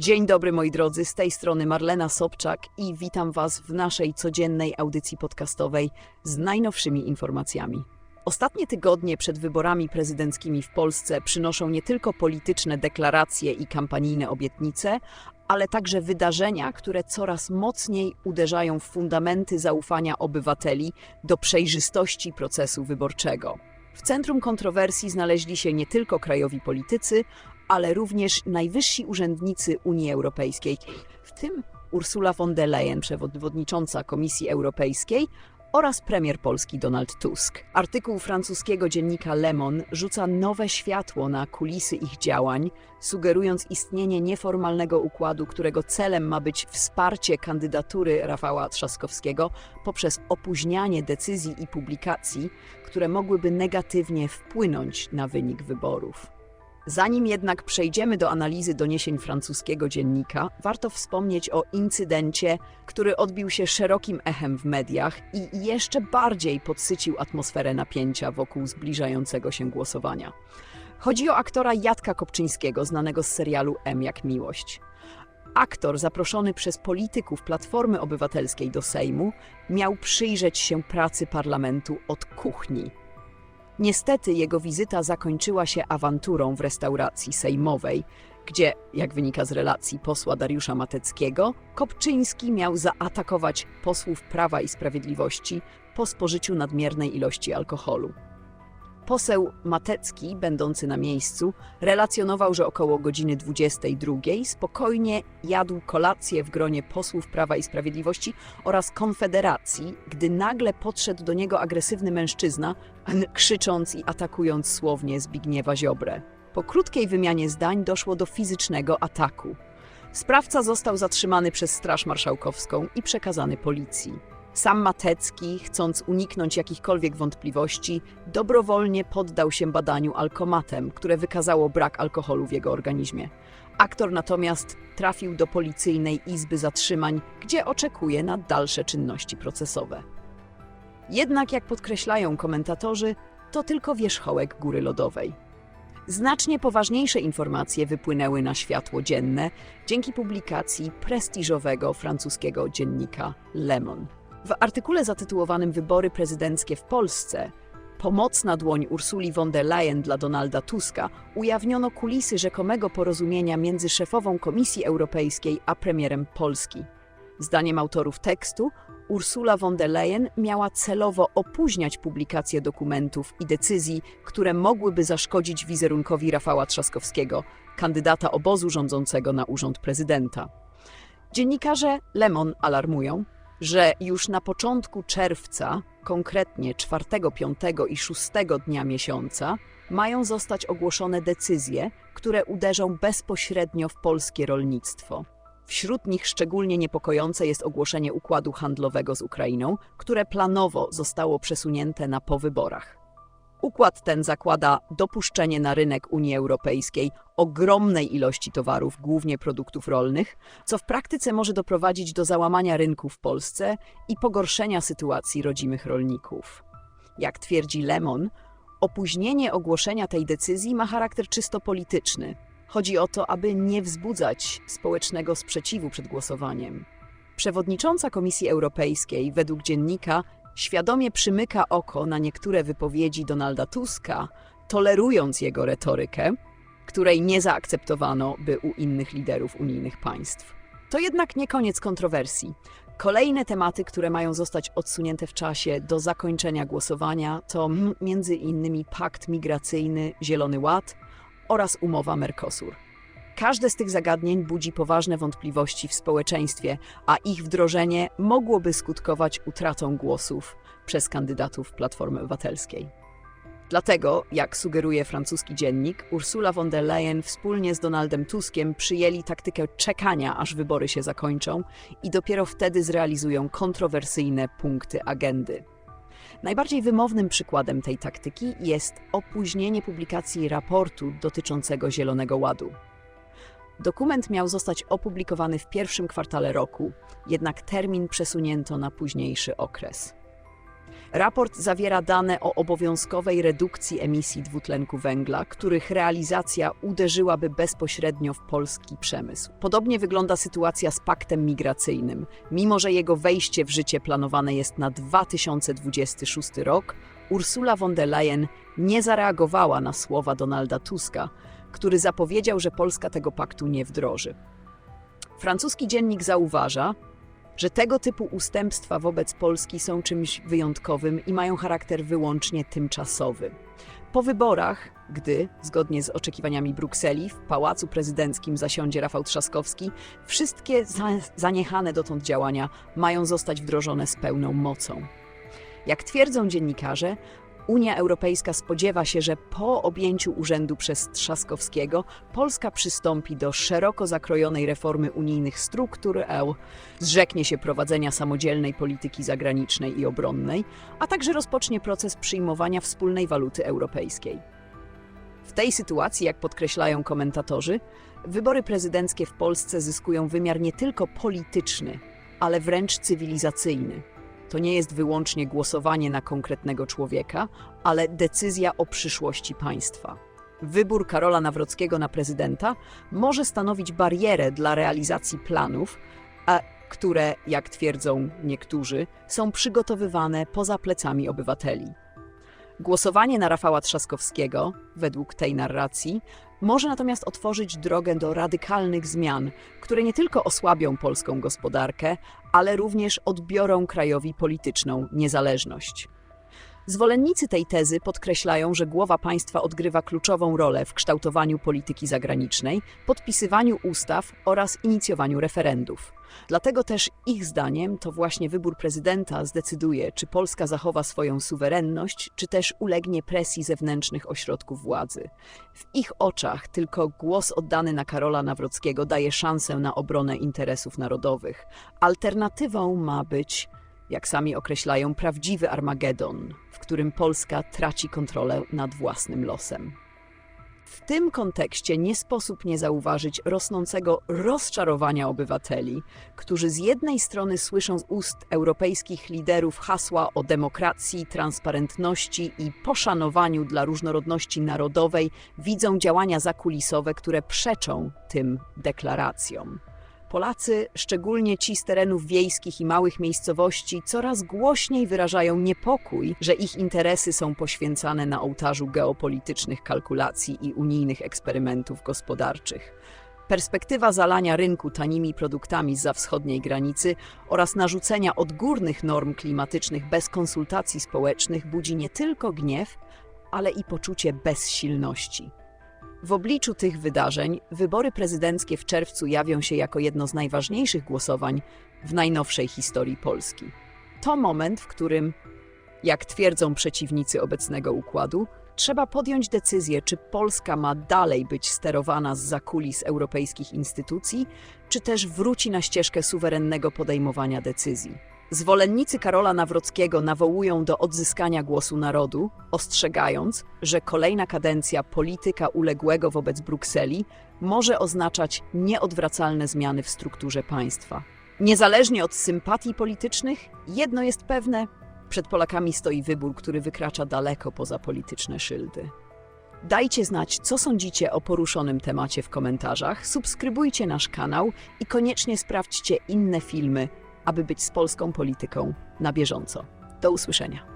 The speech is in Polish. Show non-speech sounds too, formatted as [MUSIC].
Dzień dobry moi drodzy, z tej strony Marlena Sobczak i witam Was w naszej codziennej audycji podcastowej z najnowszymi informacjami. Ostatnie tygodnie przed wyborami prezydenckimi w Polsce przynoszą nie tylko polityczne deklaracje i kampanijne obietnice, ale także wydarzenia, które coraz mocniej uderzają w fundamenty zaufania obywateli do przejrzystości procesu wyborczego. W centrum kontrowersji znaleźli się nie tylko krajowi politycy, ale również najwyżsi urzędnicy Unii Europejskiej, w tym Ursula von der Leyen, przewodnicząca Komisji Europejskiej, oraz premier Polski Donald Tusk. Artykuł francuskiego dziennika Le Monde rzuca nowe światło na kulisy ich działań, sugerując istnienie nieformalnego układu, którego celem ma być wsparcie kandydatury Rafała Trzaskowskiego poprzez opóźnianie decyzji i publikacji, które mogłyby negatywnie wpłynąć na wynik wyborów. Zanim jednak przejdziemy do analizy doniesień francuskiego dziennika, warto wspomnieć o incydencie, który odbił się szerokim echem w mediach i jeszcze bardziej podsycił atmosferę napięcia wokół zbliżającego się głosowania. Chodzi o aktora Jadka Kopczyńskiego, znanego z serialu M jak Miłość. Aktor zaproszony przez polityków Platformy Obywatelskiej do Sejmu miał przyjrzeć się pracy parlamentu od kuchni. Niestety jego wizyta zakończyła się awanturą w restauracji sejmowej, gdzie, jak wynika z relacji posła Dariusza Mateckiego, Kopczyński miał zaatakować posłów Prawa i Sprawiedliwości po spożyciu nadmiernej ilości alkoholu. Poseł Matecki, będący na miejscu, relacjonował, że około godziny 22 spokojnie jadł kolację w gronie posłów Prawa i Sprawiedliwości oraz Konfederacji, gdy nagle podszedł do niego agresywny mężczyzna, [LAUGHS] krzycząc i atakując słownie Zbigniewa Ziobrę. Po krótkiej wymianie zdań doszło do fizycznego ataku. Sprawca został zatrzymany przez Straż Marszałkowską i przekazany policji. Sam Matecki, chcąc uniknąć jakichkolwiek wątpliwości, dobrowolnie poddał się badaniu alkomatem, które wykazało brak alkoholu w jego organizmie. Aktor natomiast trafił do policyjnej izby zatrzymań, gdzie oczekuje na dalsze czynności procesowe. Jednak, jak podkreślają komentatorzy, to tylko wierzchołek góry lodowej. Znacznie poważniejsze informacje wypłynęły na światło dzienne dzięki publikacji prestiżowego francuskiego dziennika Le Monde. W artykule zatytułowanym Wybory prezydenckie w Polsce Pomocna dłoń Ursuli von der Leyen dla Donalda Tuska ujawniono kulisy rzekomego porozumienia między szefową Komisji Europejskiej a premierem Polski. Zdaniem autorów tekstu, Ursula von der Leyen miała celowo opóźniać publikację dokumentów i decyzji, które mogłyby zaszkodzić wizerunkowi Rafała Trzaskowskiego, kandydata obozu rządzącego na urząd prezydenta. Dziennikarze Lemon alarmują, że już na początku czerwca, konkretnie 4, 5 i 6 dnia miesiąca, mają zostać ogłoszone decyzje, które uderzą bezpośrednio w polskie rolnictwo. Wśród nich szczególnie niepokojące jest ogłoszenie układu handlowego z Ukrainą, które planowo zostało przesunięte na po wyborach. Układ ten zakłada dopuszczenie na rynek Unii Europejskiej ogromnej ilości towarów, głównie produktów rolnych, co w praktyce może doprowadzić do załamania rynku w Polsce i pogorszenia sytuacji rodzimych rolników. Jak twierdzi Lemon, opóźnienie ogłoszenia tej decyzji ma charakter czysto polityczny. Chodzi o to, aby nie wzbudzać społecznego sprzeciwu przed głosowaniem. Przewodnicząca Komisji Europejskiej, według dziennika, świadomie przymyka oko na niektóre wypowiedzi Donalda Tuska, tolerując jego retorykę, której nie zaakceptowano by u innych liderów unijnych państw. To jednak nie koniec kontrowersji. Kolejne tematy, które mają zostać odsunięte w czasie do zakończenia głosowania, to innymi pakt migracyjny Zielony Ład oraz umowa Mercosur. Każde z tych zagadnień budzi poważne wątpliwości w społeczeństwie, a ich wdrożenie mogłoby skutkować utratą głosów przez kandydatów Platformy Obywatelskiej. Dlatego, jak sugeruje francuski dziennik, Ursula von der Leyen wspólnie z Donaldem Tuskiem przyjęli taktykę czekania, aż wybory się zakończą i dopiero wtedy zrealizują kontrowersyjne punkty agendy. Najbardziej wymownym przykładem tej taktyki jest opóźnienie publikacji raportu dotyczącego Zielonego Ładu. Dokument miał zostać opublikowany w pierwszym kwartale roku, jednak termin przesunięto na późniejszy okres. Raport zawiera dane o obowiązkowej redukcji emisji dwutlenku węgla, których realizacja uderzyłaby bezpośrednio w polski przemysł. Podobnie wygląda sytuacja z paktem migracyjnym. Mimo, że jego wejście w życie planowane jest na 2026 rok, Ursula von der Leyen nie zareagowała na słowa Donalda Tuska, który zapowiedział, że Polska tego paktu nie wdroży. Francuski dziennik zauważa, że tego typu ustępstwa wobec Polski są czymś wyjątkowym i mają charakter wyłącznie tymczasowy. Po wyborach, gdy, zgodnie z oczekiwaniami Brukseli, w pałacu prezydenckim zasiądzie Rafał Trzaskowski, wszystkie za zaniechane dotąd działania mają zostać wdrożone z pełną mocą. Jak twierdzą dziennikarze, Unia Europejska spodziewa się, że po objęciu urzędu przez Trzaskowskiego Polska przystąpi do szeroko zakrojonej reformy unijnych struktur EU, zrzeknie się prowadzenia samodzielnej polityki zagranicznej i obronnej, a także rozpocznie proces przyjmowania wspólnej waluty europejskiej. W tej sytuacji, jak podkreślają komentatorzy, wybory prezydenckie w Polsce zyskują wymiar nie tylko polityczny, ale wręcz cywilizacyjny. To nie jest wyłącznie głosowanie na konkretnego człowieka, ale decyzja o przyszłości państwa. Wybór Karola Nawrockiego na prezydenta może stanowić barierę dla realizacji planów, a które, jak twierdzą niektórzy, są przygotowywane poza plecami obywateli. Głosowanie na Rafała Trzaskowskiego, według tej narracji, może natomiast otworzyć drogę do radykalnych zmian, które nie tylko osłabią polską gospodarkę, ale również odbiorą krajowi polityczną niezależność. Zwolennicy tej tezy podkreślają, że głowa państwa odgrywa kluczową rolę w kształtowaniu polityki zagranicznej, podpisywaniu ustaw oraz inicjowaniu referendów. Dlatego też ich zdaniem to właśnie wybór prezydenta zdecyduje, czy Polska zachowa swoją suwerenność, czy też ulegnie presji zewnętrznych ośrodków władzy. W ich oczach tylko głos oddany na Karola Nawrockiego daje szansę na obronę interesów narodowych. Alternatywą ma być jak sami określają, prawdziwy Armagedon, w którym Polska traci kontrolę nad własnym losem. W tym kontekście nie sposób nie zauważyć rosnącego rozczarowania obywateli, którzy z jednej strony słyszą z ust europejskich liderów hasła o demokracji, transparentności i poszanowaniu dla różnorodności narodowej, widzą działania zakulisowe, które przeczą tym deklaracjom. Polacy, szczególnie ci z terenów wiejskich i małych miejscowości, coraz głośniej wyrażają niepokój, że ich interesy są poświęcane na ołtarzu geopolitycznych kalkulacji i unijnych eksperymentów gospodarczych. Perspektywa zalania rynku tanimi produktami za wschodniej granicy oraz narzucenia odgórnych norm klimatycznych bez konsultacji społecznych budzi nie tylko gniew, ale i poczucie bezsilności. W obliczu tych wydarzeń wybory prezydenckie w czerwcu jawią się jako jedno z najważniejszych głosowań w najnowszej historii Polski. To moment, w którym, jak twierdzą przeciwnicy obecnego układu, trzeba podjąć decyzję, czy Polska ma dalej być sterowana z zakulis europejskich instytucji, czy też wróci na ścieżkę suwerennego podejmowania decyzji. Zwolennicy Karola Nawrockiego nawołują do odzyskania głosu narodu, ostrzegając, że kolejna kadencja polityka uległego wobec Brukseli może oznaczać nieodwracalne zmiany w strukturze państwa. Niezależnie od sympatii politycznych, jedno jest pewne: przed Polakami stoi wybór, który wykracza daleko poza polityczne szyldy. Dajcie znać, co sądzicie o poruszonym temacie w komentarzach, subskrybujcie nasz kanał i koniecznie sprawdźcie inne filmy aby być z polską polityką na bieżąco. Do usłyszenia.